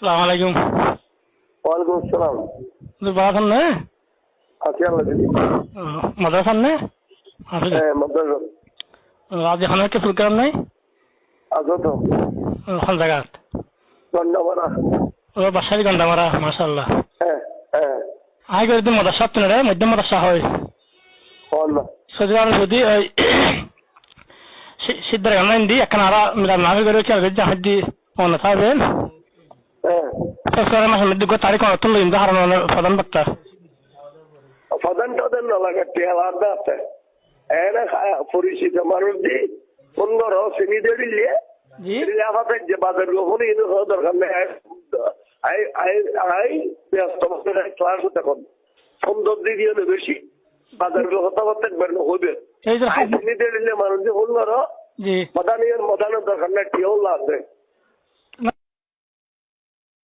সালাম আলাইকুম। ওয়ালাইকুম আসসালাম। ভালো আছেন না? আছি আল্লাহ মজা আছেন না? হ্যাঁ মাদ্রাসা। আজ এখন একটা প্রোগ্রাম নাই? আছো তো কোন জায়গা গন্ডামারা ও বাসারি গন্ডা মারা মাশাল্লাহ হ্যাঁ হ্যাঁ। আই করে দিন মদাসা তো রে? মধ্যম মদাসা হয়। যদি ওই সিদ্ধার গান দি একখান আরা মিলা না করে কি আর জাহাজ দি অন্য থাকবেন। হ্যাঁ মাসের তারিখ তুললো কিন্তু হারানো প্রধান বক্তা প্রধান না লাগে টেলার দাতে এনে পরিচিত মানুষ দি সুন্দর চিনি দিয়ে বাজার মানুষ মদানিয়ার মদানের দরকার নেই। টিও লাগবে